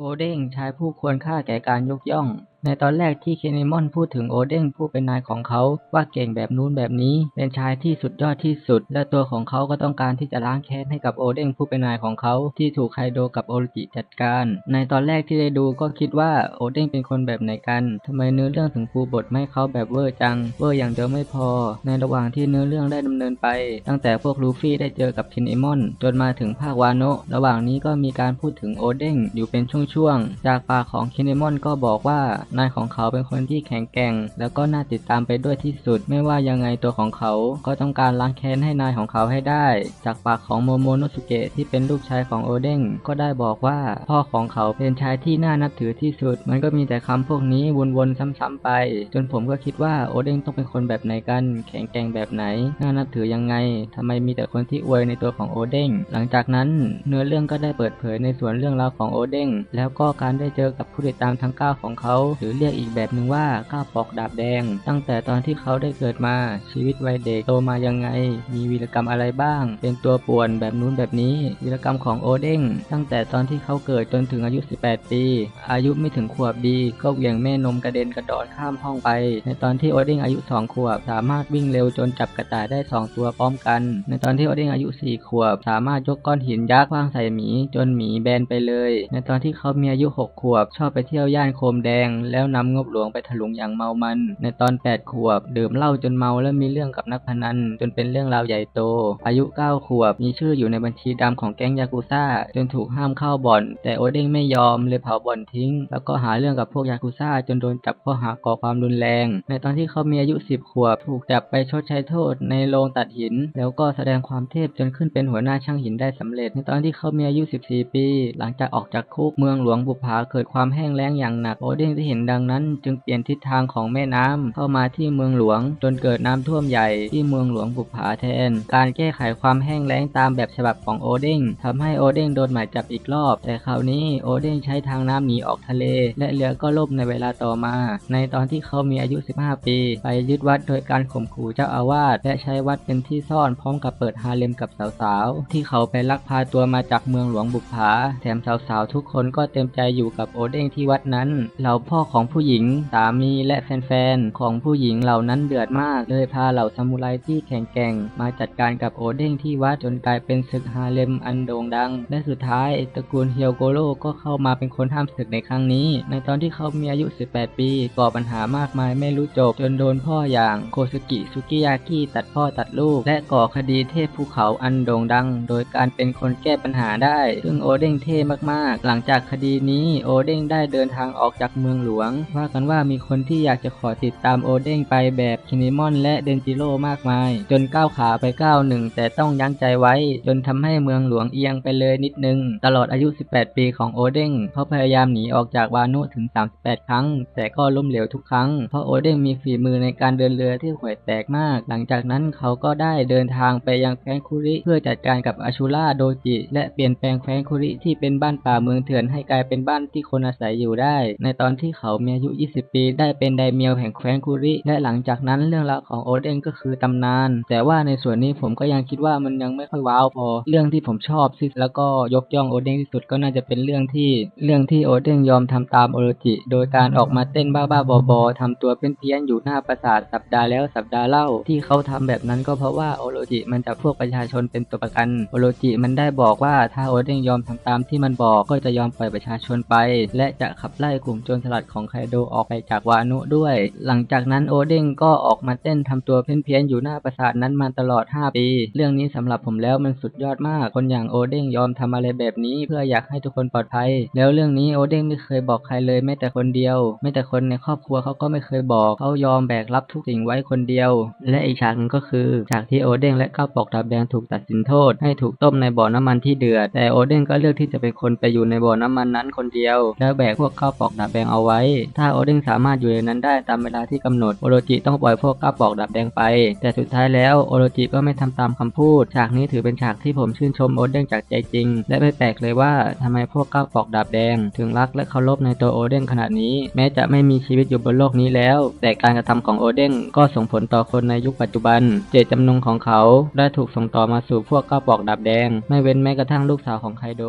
โอเด้งชายผู้ควรค่าแก่การยกย่อง ในตอนแรกที่เคเนมอนพูดถึงโอเด้งผู้เป็นนายของเขาว่าเก่งแบบนู้นแบบนี้ เป็นชายที่สุดยอดที่สุด และตัวของเขาก็ต้องการที่จะล้างแค้นให้กับโอเด้งผู้เป็นนายของเขาที่ถูกไคโดกับโอริจิจัดการ ในตอนแรกที่ได้ดูก็คิดว่าโอเด้งเป็นคนแบบไหนกันทำไมเนื้อเรื่องถึงปูบทไม่เขาแบบเวอร์จัง เวอร์อย่างเดียวไม่พอ ในระหว่างที่เนื้อเรื่องได้ดำเนินไป ตั้งแต่พวกลูฟี่ได้เจอกับเคเนมอนจนมาถึงภาควาโนะระหว่างนี้ก็มีการพูดถึงโอเด้งอยู่เป็นช่วงๆจากปากของเคเนมอนก็บอกว่านายของเขาเป็นคนที่แข็งแกร่ง แล้วก็น่าติดตามไปด้วยที่สุด ไม่ว่ายังไงตัวของเขาก็ต้องการล้างแค้นให้นายของเขาให้ได้ จากปากของโมโมโนสุเกะที่เป็นลูกชายของโอเด้งก็ได้บอกว่าพ่อของเขาเป็นชายที่น่านับถือที่สุด มันก็มีแต่คำพวกนี้วนๆซ้ำๆไป จนผมก็คิดว่าโอเด้งต้องเป็นคนแบบไหนกัน แข็งแกร่งแบบไหน น่านับถือยังไงทำไมมีแต่คนที่อวยในตัวของโอเด้งหลังจากนั้นเนื้อเรื่องก็ได้เปิดเผยในส่วนเรื่องราวของโอเด้งแล้วก็การได้เจอกับผู้ติดตามทั้ง 9 ของเขาหรือเรียกอีกแบบหนึ่งว่าก้าวปอกดาบแดง ตั้งแต่ตอนที่เขาได้เกิดมาชีวิตวัยเด็กโตมายังไง มีวีรกรรมอะไรบ้าง เป็นตัวป่วนแบบนู้นแบบนี้ วีรกรรมของโอเด้งตั้งแต่ตอนที่เขาเกิดจนถึงอายุ 18 ปี อายุไม่ถึงขวบดี ก็เหวี่ยงแม่นมกระเด็นกระโดดข้ามห้องไป ในตอนที่โอเด้งอายุ 2 ขวบ สามารถวิ่งเร็วจนจับกระต่ายได้ 2 ตัวพร้อมกัน ในตอนที่โอเด้งอายุ 4 ขวบ สามารถยกก้อนหินยักษ์ว้างใส่หมีจนหมีแบนไปเลย ในตอนที่เขามีอายุ 6 ขวบ ชอบไปเที่ยวย่านโคมแดงแล้วนำงบหลวงไปถลุงอย่างเมามัน ในตอน 8 ขวบ ดื่มเหล้าจนเมาและมีเรื่องกับนักพนัน จนเป็นเรื่องราวใหญ่โต อายุ 9 ขวบ มีชื่ออยู่ในบัญชีดำของแก๊งยากุซ่า จนถูกห้ามเข้าบ่อน แต่โอเด้งไม่ยอมเลยเผาบ่อนทิ้ง แล้วก็หาเรื่องกับพวกยากุซ่า จนโดนจับข้อหาก่อความรุนแรง ในตอนที่เขามีอายุ 10 ขวบ ถูกจับไปชดใช้โทษในโรงตัดหิน แล้วก็แสดงความเทพจนขึ้นเป็นหัวหน้าช่างหินได้สำเร็จ ในตอนที่เขามีอายุ 14 ปี หลังจากออกจากคุกเมืองหลวงบุปผาเกิดความแห้งแล้งอย่างหนักโอเด้งได้เห็นดังนั้นจึงเปลี่ยนทิศทางของแม่น้ำเข้ามาที่เมืองหลวง จนเกิดน้ำท่วมใหญ่ที่เมืองหลวงบุปผาแทน การแก้ไขความแห้งแล้งตามแบบฉบับของโอเด้งทำให้โอเด้งโดนหมายจับอีกรอบ แต่คราวนี้โอเด้งใช้ทางน้ำหนีออกทะเล และเรือก็ล่มในเวลาต่อมา ในตอนที่เขามีอายุ 15 ปี ไปยึดวัดโดยการข่มขู่เจ้าอาวาสและใช้วัดเป็นที่ซ่อนพร้อมกับเปิดฮาเลมกับสาวๆ ที่เขาไปลักพาตัวมาจากเมืองหลวงบุปผา แถมสาวๆทุกคนก็เต็มใจอยู่กับโอเด้งที่วัดนั้นเหล่าพ่อของผู้หญิง สามีและแฟนๆ ของผู้หญิงเหล่านั้นเดือดมาก เลยพาเหล่าซามูไรที่แข็งแกร่ง มาจัดการกับโอเด้งที่วัดจนกลายเป็นศึกฮาเลมอันโด่งดัง และสุดท้ายตระกูลเฮียวโกโร่ก็เข้ามาเป็นคนห้ามศึกในครั้งนี้ ในตอนที่เขามีอายุ 18 ปี ก่อปัญหามากมายไม่รู้จบ จนโดนพ่ออย่างโคซุกิซุกิยากิตัดพ่อตัดลูก และก่อคดีเทพภูเขาอันโด่งดัง โดยการเป็นคนแก้ปัญหาได้ ซึ่งโอเด้งเท่มากๆ หลังจากคดีนี้โอเด้งได้เดินทางออกจากเมืองหลวงวง ว่ากันว่ามีคนที่อยากจะขอติดตามโอเด้งไปแบบคินิมอนและเดนจิโร่มากมาย จนก้าวขาไปก้าวหนึ่งแต่ต้องยั้งใจไว้ จนทำให้เมืองหลวงเอียงไปเลยนิดนึง ตลอดอายุ 18 ปีของโอเด้งเขาพยายามหนีออกจากวานุถึง 38 ครั้ง แต่ก็ล้มเหลวทุกครั้ง เพราะโอเด้งมีฝีมือในการเดินเรือที่ห่วยแตกมาก หลังจากนั้นเขาก็ได้เดินทางไปยังแคว้นคุริ เพื่อจัดการกับอาชูล่าโดจิและเปลี่ยนแปลงแคว้นคุริที่เป็นบ้านป่าเมืองเถื่อนให้กลายเป็นบ้านที่คนอาศัยอยู่ได้ ในตอนที่เขามีอายุ 20 ปี ได้เป็นไดเมียวแห่งแคว้นคุริ และหลังจากนั้นเรื่องราวของโอเด้งก็คือตำนาน แต่ว่าในส่วนนี้ผมก็ยังคิดว่ามันยังไม่ค่อยว้าวพอ เรื่องที่ผมชอบที่แล้วก็ยกย่องโอเด้งที่สุดก็น่าจะเป็นเรื่องที่เรื่องที่โอเด้งยอมทำตามโอโรจิ โดยการออกมาเต้นบ้าๆบอๆทำตัวเป็นเพี้ยนอยู่หน้าปราสาทสัปดาห์แล้วสัปดาห์เล่า ที่เขาทำแบบนั้นก็เพราะว่าโอโรจิมันจับพวกประชาชนเป็นตัวประกันโอโรจิมันได้บอกว่าถ้าโอเด้งยอมทำตามที่มันบอกก็จะยอมปล่อยประชาชนไป และจะขับไล่กลุ่มโจรสลัดของไคโดออกไปจากวานุด้วย หลังจากนั้นโอเด้งก็ออกมาเต้นทำตัวเพี้ยนๆอยู่หน้าปราสาทนั้นมาตลอด 5 ปี เรื่องนี้สำหรับผมแล้วมันสุดยอดมาก คนอย่างโอเด้งยอมทำอะไรแบบนี้ เพื่ออยากให้ทุกคนปลอดภัย แล้วเรื่องนี้โอเด้งไม่เคยบอกใครเลยแม้แต่คนเดียวแม้แต่คนในครอบครัวเขาก็ไม่เคยบอกเขายอมแบกรับทุกสิ่งไว้คนเดียว และอีกฉากหนึงก็คือฉากที่โอเด้งและก้าวปอกดาบแดงถูกตัดสินโทษ ให้ถูกต้มในบ่อน้ำมันที่เดือดแต่โอเด้งก็เลือกที่จะเป็นคนไปอยู่ในบ่อน้ำมันนั้นคนเดียว แล้วแบกพวกก้าวปอกดาบแดงเอาไว้ถ้าโอเด้งสามารถอยู่ในนั้นได้ตามเวลาที่กำหนดโอโรจิต้องปล่อยพวกก้าวปอกดาบแดงไป แต่สุดท้ายแล้วโอโรจิก็ไม่ทำตามคำพูด ฉากนี้ถือเป็นฉากที่ผมชื่นชมโอเด้งจากใจจริง และไม่แปลกเลยว่าทำไมพวกก้าวปอกดาบแดง ถึงรักและเคารพในตัวโอเด้งขนาดนี้ แม้จะไม่มีชีวิตอยู่บนโลกนี้แล้ว แต่การกระทำของโอเด้งก็ส่งผลต่อคนในยุคปัจจุบัน เจตจำนงของเขาได้ถูกส่งต่อมาสู่พวกก้าวปอกดาบแดง ไม่เว้นแม้กระทั่งลูกสาวของไคโด